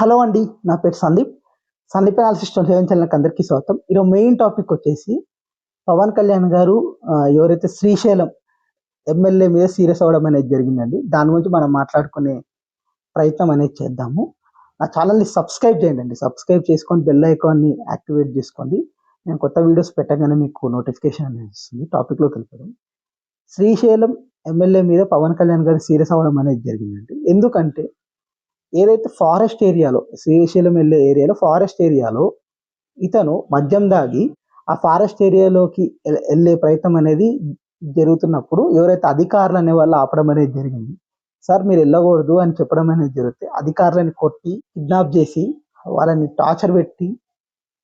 Hello అండి నా పేరు సందీప్. సందీప్ అనాలిసిస్ సేవన్ ఛానల్కి అందరికీ స్వాగతం. ఈరోజు మెయిన్ టాపిక్ వచ్చేసి పవన్ కళ్యాణ్ గారు ఎవరైతే శ్రీశైలం ఎమ్మెల్యే మీద సీరియస్ అవ్వడం అనేది జరిగిందండి. దాని గురించి మనం మాట్లాడుకునే ప్రయత్నం అనేది చేద్దాము. నా ఛానల్ని సబ్స్క్రైబ్ చేయండి. అండి సబ్స్క్రైబ్ చేసుకొని బెల్ ఐకాన్ని యాక్టివేట్ చేసుకోండి. నేను కొత్త వీడియోస్ పెట్టగానే మీకు నోటిఫికేషన్ అనేది వస్తుంది. టాపిక్లోకి వెళ్ళిపోదాం. శ్రీశైలం ఎమ్మెల్యే మీద పవన్ కళ్యాణ్ గారు సీరియస్ అవ్వడం అనేది జరిగిందండి. ఎందుకంటే ఏదైతే ఫారెస్ట్ ఏరియాలో శ్రీశైలం వెళ్ళే ఏరియాలో ఫారెస్ట్ ఏరియాలో ఇతను మద్యం దాగి ఆ ఫారెస్ట్ ఏరియాలోకి వెళ్ళే ప్రయత్నం అనేది జరుగుతున్నప్పుడు ఎవరైతే అధికారులు అనే వాళ్ళు ఆపడం అనేది జరిగింది. సార్ మీరు వెళ్ళకూడదు అని చెప్పడం అనేది జరిగితే అధికారులను కొట్టి కిడ్నాప్ చేసి వాళ్ళని టార్చర్ పెట్టి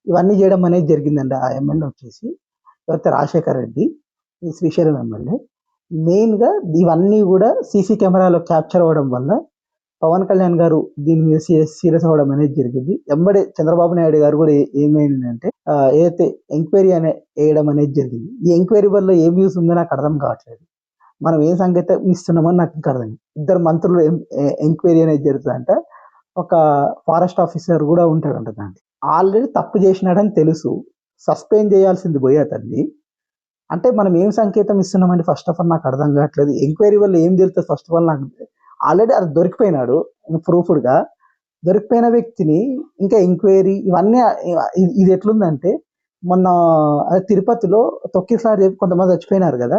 ఇవన్నీ చేయడం అనేది జరిగిందండి ఆ ఎమ్మెల్యే వచ్చేసి. ఎవరైతే రాజశేఖర్ రెడ్డి ఈ శ్రీశైలం ఎమ్మెల్యే. మెయిన్గా ఇవన్నీ కూడా సీసీ కెమెరాలో క్యాప్చర్ అవ్వడం వల్ల పవన్ కళ్యాణ్ గారు దీని మీద సీరియస్ అవ్వడం అనేది జరిగింది. ఎంబడే చంద్రబాబు నాయుడు గారు కూడా ఏమైంది ఏమైందంటే ఏదైతే ఎంక్వైరీ అనే వేయడం అనేది జరిగింది. ఈ ఎంక్వైరీ వల్ల ఏం యూస్ ఉందో నాకు అర్థం కావట్లేదు. మనం ఏం సంకేతం ఇస్తున్నామని నాకు ఇంకా అర్థం ఇద్దరు మంత్రులు ఎంక్వైరీ అనేది జరుగుతుందంట. ఒక ఫారెస్ట్ ఆఫీసర్ కూడా ఉంటాడంట దానికి ఆల్రెడీ తప్పు చేసినాడని తెలుసు. సస్పెండ్ చేయాల్సింది పోయి అతన్ని. అంటే మనం ఏం సంకేతం ఇస్తున్నామండి ఫస్ట్ ఆఫ్ ఆల్ నాకు అర్థం కావట్లేదు. ఎంక్వైరీ వల్ల ఏం తెలుస్తుంది ఫస్ట్ ఆఫ్ ఆల్ నాకు ఆల్రెడీ అది దొరికిపోయినాడు ప్రూఫ్డ్గా. దొరికిపోయిన వ్యక్తిని ఇంకా ఎంక్వైరీ ఇవన్నీ ఇది- ఎట్లుందంటే మొన్న తిరుపతిలో తొక్కిసలాట చెప్పి కొంతమంది చచ్చిపోయినారు కదా.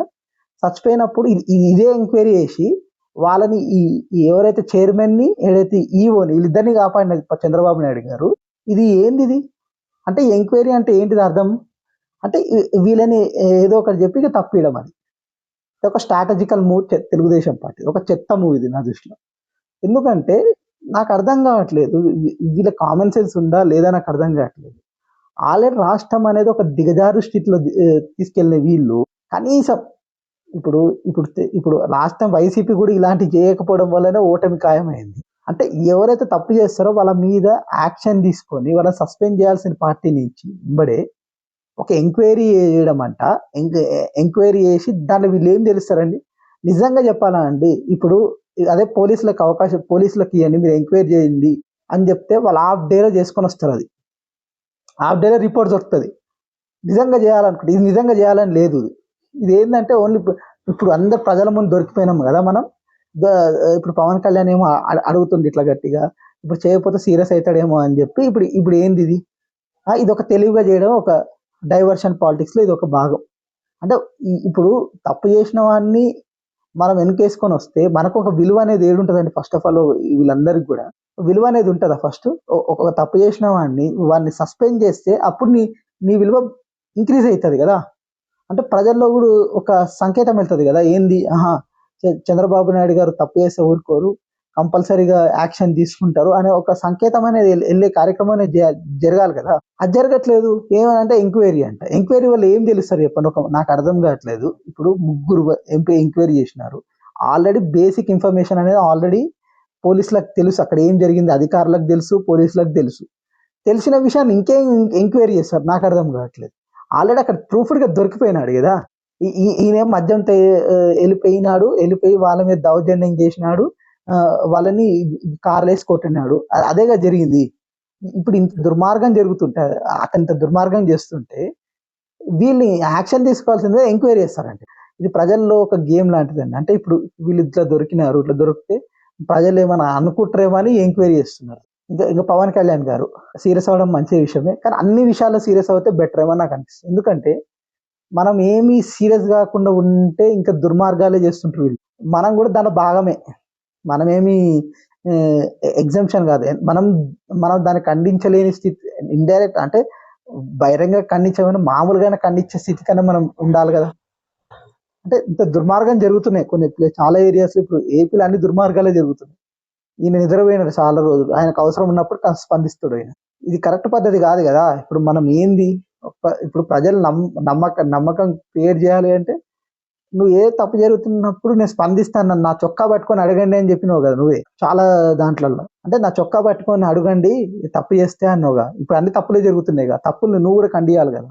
చచ్చిపోయినప్పుడు ఇది- ఇదే ఎంక్వైరీ చేసి వాళ్ళని ఈ ఎవరైతే చైర్మన్ని ఏదైతే ఈఓని వీళ్ళిద్దరిని కాపాడినది చంద్రబాబు నాయుడు గారు ఇది ఏంది ఇది అంటే ఎంక్వైరీ అంటే ఏంటిది అర్థం? అంటే వీళ్ళని ఏదో ఒకటి చెప్పి ఇక తప్పియడం అది. ఇది ఒక స్ట్రాటజికల్ మూవ్ తెలుగుదేశం పార్టీ. ఒక చెత్త మూవ్ ఇది నా దృష్టిలో. ఎందుకంటే నాకు అర్థం కావట్లేదు. వీళ్ళ కామన్ సెన్స్ ఉందా లేదా నాకు అర్థం కావట్లేదు. ఆల్రెడీ రాష్ట్రం అనేది ఒక దిగజారు స్థితిలో తీసుకెళ్ళే తీసుకెళ్ళిన వీళ్ళు కనీసం ఇప్పుడు ఇప్పుడు ఇప్పుడు లాస్ట్ టైం వైసీపీ కూడా ఇలాంటివి చేయకపోవడం వల్లనే ఓటమి ఖాయమైంది. అంటే ఎవరైతే తప్పు చేస్తారో వాళ్ళ మీద యాక్షన్ తీసుకొని వాళ్ళని సస్పెండ్ చేయాల్సిన పార్టీ నుంచి వెంబడే ఒక ఎంక్వైరీ చేయడం అంట ఎంక్వైరీ చేసి దాంట్లో వీళ్ళు ఏం తెలుస్తారండి నిజంగా చెప్పాలా అండి? ఇప్పుడు అదే పోలీసులకు అవకాశం పోలీసులకు ఇవ్వండి మీరు ఎంక్వైరీ చేయండి అని చెప్తే వాళ్ళు హాఫ్ డేలో చేసుకొని వస్తారు అది. హాఫ్ డేలో రిపోర్ట్ దొరుకుతుంది. నిజంగా చేయాలనుకుంటే ఇది నిజంగా చేయాలని లేదు ఇది. ఇది ఏంటంటే ఓన్లీ ఇప్పుడు అందరు ప్రజల ముందు దొరికిపోయినాం కదా మనం. ఇప్పుడు పవన్ కళ్యాణ్ ఏమో అడుగుతుంది ఇట్లా గట్టిగా. ఇప్పుడు చేయకపోతే సీరియస్ అవుతాడేమో అని చెప్పి ఇప్పుడు ఇప్పుడు ఏంది ఇది? ఇది ఒక తెలివిగా చేయడం ఒక డైవర్షన్ పాలిటిక్స్లో ఇది ఒక భాగం. అంటే ఇప్పుడు తప్పు చేసిన వాడిని మనం వెనుకేసుకొని వస్తే మనకు ఒక విలువ అనేది ఏడు ఉంటుందండి ఫస్ట్ ఆఫ్ ఆల్ వీళ్ళందరికీ కూడా. విలువ అనేది ఉంటుందా ఫస్ట్ ఒక తప్పు చేసిన వాడిని వాడిని సస్పెండ్ చేస్తే అప్పుడు నీ నీ విలువ ఇంక్రీజ్ అవుతుంది కదా. అంటే ప్రజల్లో కూడా ఒక సంకేతం వెళ్తుంది కదా ఏంది? ఆహా చంద్రబాబు నాయుడు గారు తప్పు చేస్తే ఊరుకోరు. కంపల్సరీగా యాక్షన్ తీసుకుంటారు అనే ఒక సంకేతం అనేది వెళ్ళే కార్యక్రమం అనేది జరగాలి కదా. అది జరగట్లేదు ఏమనంటే ఎంక్వైరీ అంట. ఎంక్వైరీ వల్ల ఏం తెలుస్తారు చెప్పండి? ఒక నాకు అర్థం కావట్లేదు. ఇప్పుడు ముగ్గురు ఎంపీ ఎంక్వైరీ చేసినారు. ఆల్రెడీ బేసిక్ ఇన్ఫర్మేషన్ అనేది ఆల్రెడీ పోలీసులకు తెలుసు. అక్కడ ఏం జరిగింది అధికారులకు తెలుసు పోలీసులకు తెలుసు. తెలిసిన విషయాన్ని ఇంకేం ఎంక్వైరీ చేస్తారు? నాకు అర్థం కావట్లేదు. ఆల్రెడీ అక్కడ ప్రూఫ్డ్గా దొరికిపోయినాడు కదా. ఈ- ఈ- ఈయన మద్యం వెళ్ళిపోయినాడు వెళ్ళిపోయి వాళ్ళ మీద దౌర్జన్యం చేసినాడు. వాళ్ళని కార్లేసి కొట్టినాడు అదేగా జరిగింది. ఇప్పుడు ఇంత దుర్మార్గం జరుగుతుంటే అతనింత ఇంత దుర్మార్గం చేస్తుంటే వీళ్ళని యాక్షన్ తీసుకోవాల్సిందే ఎంక్వైరీ చేస్తారంటే. ఇది ప్రజల్లో ఒక గేమ్ లాంటిదండి. అంటే ఇప్పుడు వీళ్ళు ఇట్లా దొరికినారు ఇట్లా దొరికితే ప్రజలు ఏమైనా అనుకుంటారేమో అని ఎంక్వైరీ చేస్తున్నారు. ఇంకా ఇంకా పవన్ కళ్యాణ్ గారు సీరియస్ అవ్వడం మంచి విషయమే కానీ అన్ని విషయాల్లో సీరియస్ అవుతే బెటర్ ఏమో నాకు అనిపిస్తుంది. ఎందుకంటే మనం ఏమీ సీరియస్ కాకుండా ఉంటే ఇంకా దుర్మార్గాలే చేస్తుంటారు వీళ్ళు. మనం కూడా దాని భాగమే. మనమేమి ఎగ్జంప్షన్ కాదు. మనం మనం దాన్ని ఖండించలేని స్థితి ఇండైరెక్ట్ అంటే బహిరంగ ఖండించమని మామూలుగానే ఖండించే స్థితి కన్నా మనం ఉండాలి కదా. అంటే ఇంత దుర్మార్గం జరుగుతున్నాయి కొన్ని ప్లేస్ చాలా ఏరియాస్ ఇప్పుడు ఏపీలో అన్ని దుర్మార్గాలే జరుగుతున్నాయి. ఈయన నిద్రపోయినాడు చాలా రోజులు. ఆయనకు అవసరం ఉన్నప్పుడు స్పందిస్తాడు ఆయన. ఇది కరెక్ట్ పద్ధతి కాదు కదా. ఇప్పుడు మనం ఏంది? ఇప్పుడు ప్రజలు నమ్మ నమ్మక నమ్మకం క్రియేట్ చేయాలి అంటే నువ్వు ఏ తప్పు జరుగుతున్నప్పుడు నేను స్పందిస్తాను నా చొక్కా పట్టుకొని అడగండి అని చెప్పినావు కదా నువ్వే. చాలా దాంట్లలో అంటే నా చొక్కా పట్టుకొని అడగండి తప్పు చేస్తే అన్నావుగా ఇప్పుడు అన్ని తప్పులే జరుగుతున్నాయి కదా. తప్పులు నువ్వు కూడా ఖండియాలి కదా.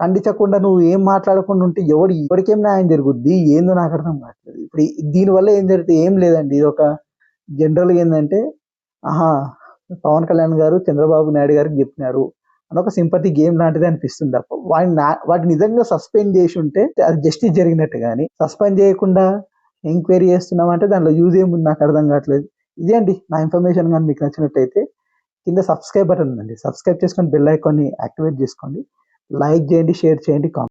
ఖండించకుండా నువ్వు ఏం మాట్లాడకుండా ఉంటే ఎవడి ఎవరికేం న్యాయం జరుగుద్ది? ఏందో నాకు అర్థం కావట్లేదు. ఇప్పుడు దీనివల్ల ఏం జరుగుతుంది ఏం లేదండి. ఇది ఒక జనరల్గా ఏంటంటే ఆహా పవన్ కళ్యాణ్ గారు చంద్రబాబు నాయుడు గారికి చెప్పినారు. అని ఒక సింపతి గేమ్ లాంటిది అనిపిస్తుంది తప్ప వాడిని వాటిని నిజంగా సస్పెండ్ చేసి ఉంటే అది జస్టిస్ జరిగినట్టు కానీ సస్పెండ్ చేయకుండా ఎంక్వైరీ చేస్తున్నాం అంటే దానిలో యూజ్ ఏముంది నాకు అర్థం కావట్లేదు. ఇదే అండి నా ఇన్ఫర్మేషన్ కానీ మీకు నచ్చినట్టయితే కింద సబ్స్క్రైబ్ బటన్ ఉందండి. సబ్స్క్రైబ్ చేసుకొని బెల్ ఐకాన్ని యాక్టివేట్ చేసుకోండి. లైక్ చేయండి షేర్ చేయండి కామెంట్